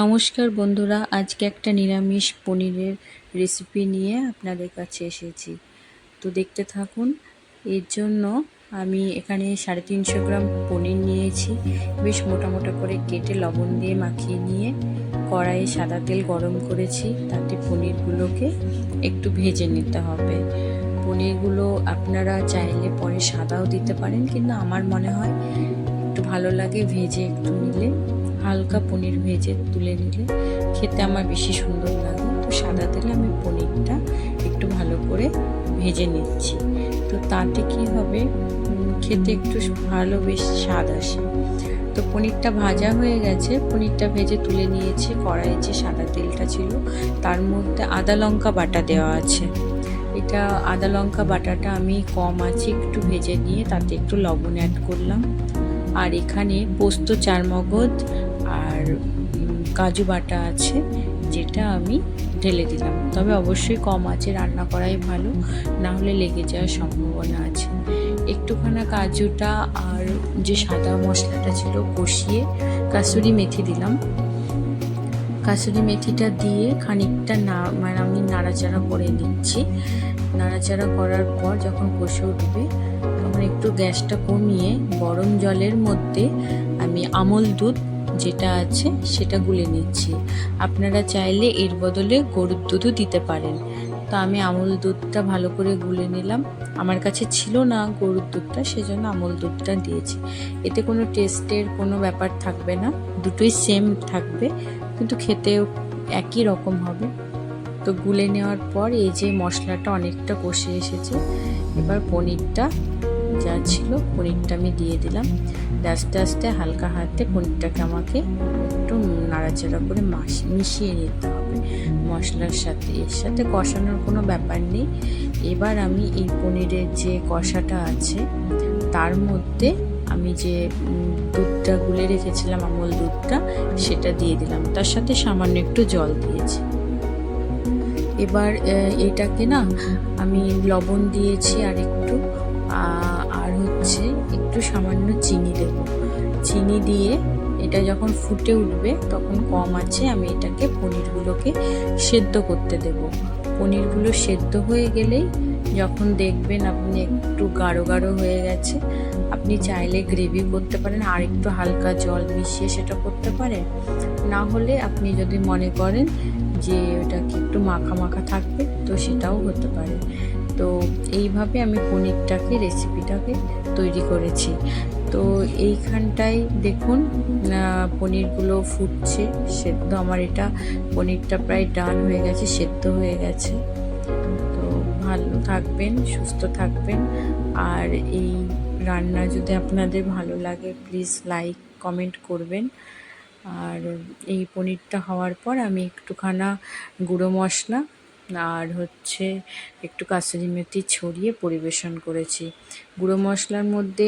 নমস্কার বন্ধুরা, আজকে একটা নিরামিষ পনিরের রেসিপি নিয়ে আপনাদের কাছে এসেছি। তো দেখতে থাকুন, এর জন্য আমি এখানে সাড়ে তিনশো গ্রাম পনির নিয়েছি। বেশ মোটা মোটা করে কেটে লবণ দিয়ে মাখিয়ে নিয়ে কড়াইয়ে সাদা তেল গরম করেছি, তাতে পনিরগুলোকে একটু ভেজে নিতে হবে। পনিরগুলো আপনারা চাইলে পরে সাদাও দিতে পারেন, কিন্তু আমার মনে হয় একটু ভালো লাগে ভেজে একটু নিলে। হালকা পনির ভেজে তুলে নিলে খেতে আমার বেশি সুন্দর লাগে। তো সাদা তেলে আমি পনিরটা একটু ভালো করে ভেজে নিচ্ছি। তো তাতে কি হবে? খেতে একটু ভালো বেশ স্বাদ আসে। তো পনিরটা ভাজা হয়ে গেছে। পনিরটা ভেজে তুলে নিয়েছি। কড়াইয়ে যে সাদা তেলটা ছিল, তার মধ্যে আদা লঙ্কা বাটা দেওয়া আছে। এটা আদা লঙ্কা বাটাটা আমি কম আছে, একটু ভেজে নিয়ে তাতে একটু লবণ অ্যাড করলাম। আর এখানে পোস্ত চার মগজ আর কাজু বাটা আছে, যেটা আমি ঢেলে দিলাম। তবে অবশ্যই কম আছে, রান্না করাই ভালো, না হলে লেগে যাওয়ার সম্ভাবনা আছে। একটুখানা কাজুটা আর যে সাদা মশলাটা ছিল, কষিয়ে কাসুরি মেথি দিলাম। কাসুরি মেথিটা দিয়ে খানিকটা না মানে আমি নাড়াচাড়া করে নিচ্ছি। নাড়াচাড়া করার পর যখন কষে উঠবে, তখন একটু গ্যাসটা কমিয়ে গরম জলের মধ্যে আমি আমল দুধ যেটা আছে সেটা গুলে নিচ্ছি। আপনারা চাইলে এর বদলে গরুর দুধও দিতে পারেন। তো আমি আমল দুধটা ভালো করে গুলে নিলাম। আমার কাছে ছিল না গরুর দুধটা, সেজন্য আমল দুধটা দিয়েছি। এতে কোনো টেস্টের কোনো ব্যাপার থাকবে না। দুটোই সেম থাকবে, কিন্তু খেতেও একই রকম হবে। তো গুলে নেওয়ার পর এই যে মশলাটা অনেকটা কষে এসেছে, এবার পনিরটা যা ছিল, পনিরটা আমি দিয়ে দিলাম। আস্তে আস্তে হালকা হাতে পনিরটাকে আমাকে একটু নাড়াচাড়া করে মিশিয়ে নিতে হবে। মশলার সাথে, এর সাথে কষানোর কোনো ব্যাপার নেই। এবার আমি এই পনিরের যে কষাটা আছে, তার মধ্যে আমি যে দুধটা গুলে রেখেছিলাম, আমল দুধটা, সেটা দিয়ে দিলাম। তার সাথে সামান্য একটু জল দিয়েছি। এবার এটাকে না আমি লবণ দিয়েছি আর একটু হচ্ছে একটু সামান্য চিনি দেব। চিনি দিয়ে এটা যখন ফুটে উঠবে, তখন কম আছে, আমি এটাকে পনিরগুলোকে সেদ্ধ করতে দেব। পনিরগুলো সেদ্ধ হয়ে গেলেই যখন দেখবেন আপনি একটু গাঢ় গাঢ় হয়ে গেছে, আপনি চাইলে গ্রেভি করতে পারেন, আর একটু হালকা জল মিশিয়ে সেটা করতে পারেন। না হলে আপনি যদি মনে করেন যে ওটাকে একটু মাখা মাখা থাকবে, তো সেটাও হতে পারে। তো এইভাবে আমি পনিরটাকে রেসিপিটাকে তৈরি করেছি। তো এইখানটায় দেখুন পনিরগুলো ফুটছে, সেদ্ধ। আমার এটা পনিরটা প্রায় ডান হয়ে গেছে, সেদ্ধ হয়ে গেছে। তো ভালো থাকবেন, সুস্থ থাকবেন। আর এই রান্না যদি আপনাদের ভালো লাগে প্লিজ লাইক কমেন্ট করবেন। আর এই পনিরটা হওয়ার পর আমি একটুখানা গুঁড়ো মশলা আর হচ্ছে একটু কাসুরি মেথি ছড়িয়ে পরিবেশন করেছি। গুঁড়ো মশলার মধ্যে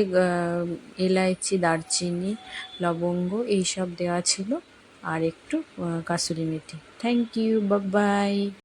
এলাইচি, দারচিনি, লবঙ্গ এইসব দেওয়া ছিল। আর একটু kasuri methi. Thank you bye